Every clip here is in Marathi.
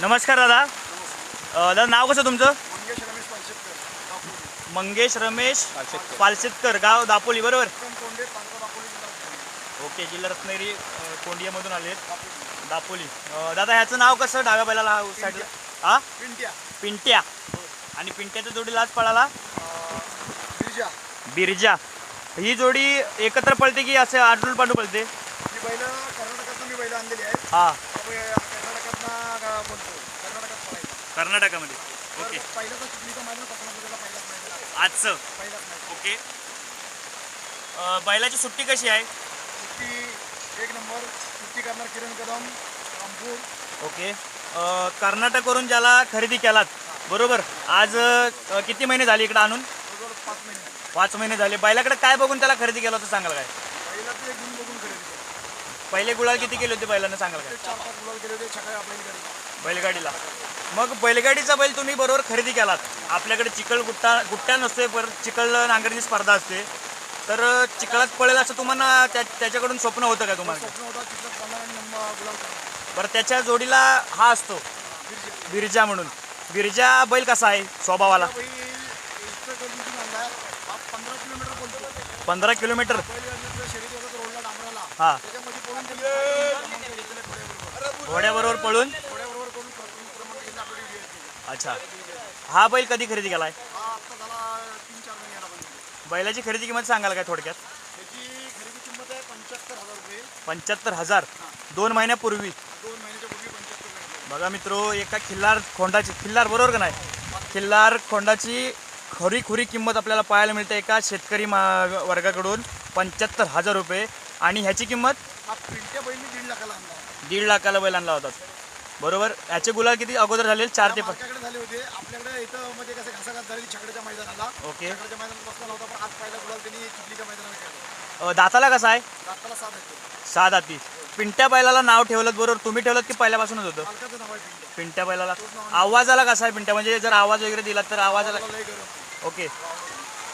नमस्कार दादा. अ, दादा नाव कसं तुमचं? मंगेश रमेश पालशेतकर दापोली मंगेश रमेश पालसेतकर गाव दापोली बरोबर? उत्तम कोंडे तालुका दापोली जिल्हा रत्नागिरी. ओके जिल्हा रत्नागिरी अ, कोंडियामधून आलेत. दापोली. अ, दादा ह्याचं नाव कसं? डाव्या बैलाला हा साईडला हा पिंट्या. पिंट्या. आणि पिंट्याच्या जोडीला आज पळाला? अं, गिरिजा बिरजा. ही जोडी एकत्र पळते की असं आडूल पाडू पळते? ही बैल कर्नाटकातनं मी बैल आणलेली आहेत. हा. त्यामुळे मैदान आहे. आजचं. ओके. बैलाची सुट्टी कशी आहे? सुट्टी एक नंबर. सुट्टी करणार किरण कदम रामपूर. ओके. कर्नाटकवरून ज्याला खरेदी केलात बरोबर? आज किती महिने झाले इकडे आणून? जवळजवळ पाच महिने. पाच महिने झाले. बैलाकडे काय बघून त्याला खरेदी केलं होतं सांगाल काय? पहिला गुलाल किती केले होते बैलानं सांगाल ते चार पाच गुलाल केले होते छकाय आपल्या बैलगाडीला. मग बैलगाडीचा बैल तुम्ही बरोबर खरेदी केलात. आपल्याकडे चिखल गुट्टा गुट्टा नसतोय परत चिखल नांगरणी स्पर्धा असते. तर चिखलात पळेल असं तुम्हाला त्या त्याच्याकडून स्वप्न होतं का तुम्हाला? स्वप्न होता तिथं पन्नास आणि नंबर गुलाल करणार. बरं त्याच्या जोडीला हा असतो. बिरजा. म्हणून. बिरजा बैल कसा आहे स्वभावाला? बैल आणलाय हा पंधरा किलोमीटर बोलतो पंधरा किलोमीटर. बैल शर्यत होतात रोडला डांबराला. हा. घोड्याबरोबर पळून? अच्छा. हा बैल कधी खरेदी केलाय? बैलाची खरेदी किंमत सांगाल काय थोडक्यात? पंच्याहत्तर हजार. दोन महिन्यापूर्वी. बघा मित्रो एका खिल्लार खोंडाची खिल्लार बरोबर का नाही? खिल्लार खोंडाची खरी खुरी किंमत आपल्याला पाहायला मिळते एका शेतकरी मा वर्गाकडून पंच्याहत्तर हजार रुपये. आणि ह्याची किंमत? हा पिंट्या बैलनी दीड लाखाला आणला दीड लाखाला बैल आणला होता. बरोबर? ह्याचे गुलाल किती अगोदर झाले? चार ते पाच. झाले होते. आपल्याकडे इथं म्हणजे कसं घासाघास झाली छकड्याच्या मैदानाला. ओके. छकड्याच्या मैदानात बसला नव्हता पण आज पहिला गुलाल त्यांनी चिखलीच्या मैदानाला खेळला. अ, दाताला कसा आहे? दाताला साथ येतो सहा दाती पिंट्या बैलाला नाव ठेवलं बरोबर? तुम्ही ठेवलं की पहिल्यापासूनच होतं? मालकाचं नाव आहे पिंट्या. पिंट्या बैलाला. आवाजाला कसा आहे पिंट्या? म्हणजे जर आवाज वगैरे दिला तर आवाजाला लय गरम ओके.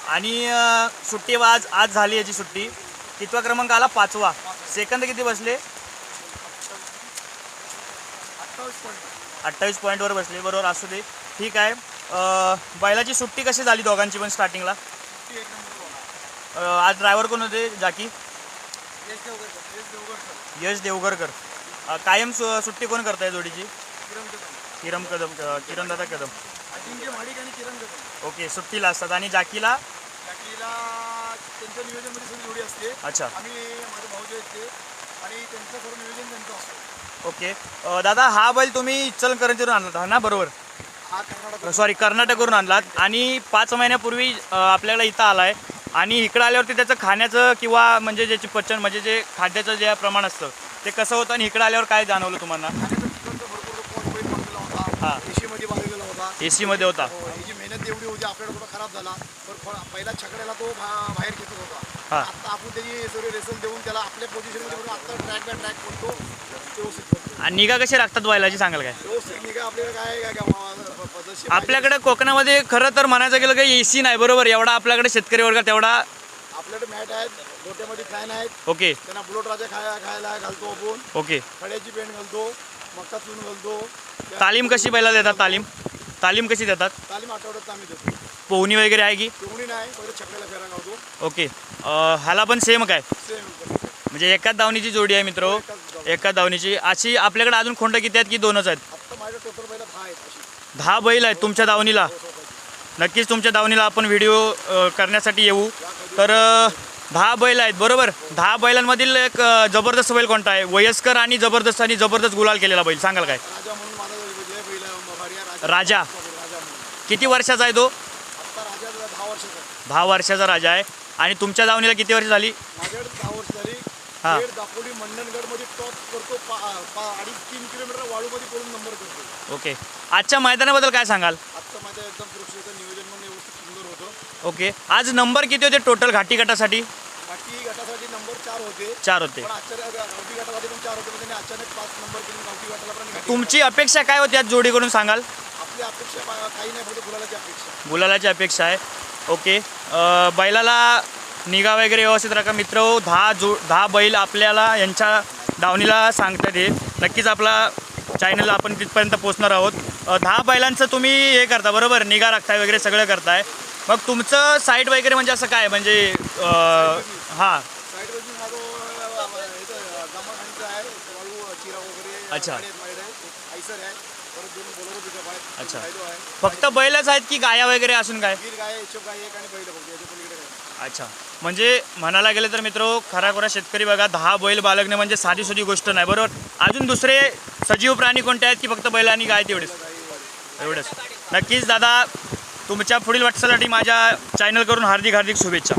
आणि अ, सुट्टी आज आज झाली याची सुट्टी. कितवा क्रमांक आला पाचवा. सेकंद किती बसले? अठ्ठावीस पॉईंट अठ्ठावीस पॉईंटवर बसले बरोबर असू दे. ठीक आहे. बैलाची सुट्टी कशी झाली दोघांची पण स्टार्टिंगला आज ड्रायव्हर कोण होते जाकी? यश देवगरकर. कायम सु सुट्टी कोण करताय जोडीची? किरण कदम किरण किरणदादा कदम. ओके सुट्टीला असतात. आणि जाकीला त्यांच्या नियोजनमध्ये सगळी जोडी असते. अच्छा. आम्ही माझे भाऊजे आहेत ते. आणि त्यांचं सर्व नियोजन त्यांचं असतं. ओके. अ, दादा हा बैल तुम्ही इचलकरंजीवरून आणला होता ना? बरोबर. हा कर्नाटक. सॉरी कर्नाटकवरून आणलात. आणि पाच महिन्यापूर्वी अ, आपल्याला इथं आलाय. आणि इकडं आल्यावरती त्याचं खाण्याचं किंवा म्हणजे ज्याचे पचन म्हणजे जे खाद्याचं जे प्रमाण असतं ते कसं होतं आणि इकडं आल्यावर काय जाणवलं तुम्हाला खाण्याचा चिकनचा भरपूर रिस्पॉन्स बैल हा. एशीमध्ये बांधलेला होता. ए सीमध्ये होता. हो, ह्याची मेहनत एवढी होती आपल्याला थोडा खराब झाला. पण फ- पहिला छकड्याला तो भा- बाहेर घेतच होता. हा. आता आपण त्याची सर्व रेसल देऊन त्याला आपल्या पोझिशनमध्ये करून आता ट्रॅक बाय ट्रॅक करतो. व्यवस्थित करतो. आणि निगा कशी राखतात बैलाची सांगाल काय? व्यवस्थित निघा आपल्याला काय काय. आपल्याकडे कोकणामध्ये खरं तर म्हणायचं गेलं की ए सी नाही बरोबर. एवढा आपल्याकडे शेतकरी वर्गात एवढा आपल्याकडे मॅट आहेत गोट्यामध्ये फॅन आहेत. ओके. त्यांना बुलोट राजा खाया खायला घालतो आपण. ओके. खड्याची पेंट घालतो मक्का चून घालतो. तालीम कशी बैला देतात तालीम? तालीम कशी देतात? तालीम आठवड्यात आम्ही देतो. पोहणी वगैरे आहे की? तेवढी नाही पहिले छकड्याला फेरा ओके. अ, ह्याला पण सेम काय? सेम म्हणजे एकाच दावणीची जोडी आहे मित्र. एकाच दावणीची. अशी आपल्याकडे अजून खोंड किती आहेत की दोनच आहेत? आत्ता माझ्या टोटल पहिला दहा आहेत अशी. दहा बैल आहेत तुमच्या दावणीला. नक्कीच तुमच्या दावणीला आपण व्हिडिओ अ, करण्यासाठी येऊ. तर अ, दहा बैल आहेत बरोबर? दहा बैलांमधील एक अ, जबरदस्त बैल कोणता आहे? वयस्कर आणि जबरदस्त आणि जबरदस्त गुलाल केलेला बैल. सांगाल काय राजा म्हणून माझा विजय पहिला भाडिया राजा. किती वर्षाचा आहे तो? आत्ता राजा दहा वर्षाचा आहे. दहा वर्षाचा राजा आहे. आणि तुमच्या दावणीला किती वर्ष झाली? माझ्याकडे दहा वर्ष झाली हा. खेड दापोली मंडणगडमध्ये टॉप करतो पा पा- अडीच तीन किलोमीटर वाळूमध्ये नंबर करतो ओके. आजच्या मैदानाबद्दल काय सांगाल? आत्ता माझ्या एकदम नियोजन व्यवस्थित सुंदर होतं ओके. आज नंबर किती होते टोटल घाटी गटासाठी? बाकी गटासाठी नंबर चार होते. चार होते पण गावठी गटासाठी पण चार होते पण त्यांनी अचानक पाच नंबर करून गावठी गटाला पण घाटी तुमची अपेक्षा काय होती आज जोडीकडून सांगाल? अपेक्षा काही नाही फक्त गुलालाची अपेक्षा गुलालाची अपेक्षा आहे. ओके. अ, बैलाला निगा वगैरे व्यवस्थित राखा. मित्र दहा जो दहा बैल आपल्याला यांच्या दावणीला सांगतात हे. नक्कीच आपला चॅनलला आपण तिथपर्यंत पोहोचणार आहोत. अ, दहा बैलांचं तुम्ही हे करता बरोबर? निगा राखताय वगैरे सगळं करताय. मग तुमचं साईट वगैरे म्हणजे असं काय? म्हणजे अ, हां. साईड वरती हा जो अं, इथं गमाखानीचा आहे वाळू चिरा वगैरे अच्छा. आयसर आहे परत दोन बोलेरो पिकअप आहेत अच्छा. फक्त बैलच आहेत की गाया वगैरे असून काय? गिर गाय हिशोब गाय एक आणि बैल फक्त याच्या पलीकडे काय? अच्छा. म्हणजे म्हणायला गेलं तर मित्र खरा शेतकरी बघा दहा बैल बाळगणे म्हणजे साधी सुधी गोष्ट नाही बरोबर? अजून दुसरे सजीव प्राणी कोणते आहेत की फक्त बैल आणि गाय तेवढेच? एवढंच. नक्कीच दादा तुमच्या पुढील वाटचालीसाठी माझ्या चॅनल करून हार्दिक हार्दिक शुभेच्छा.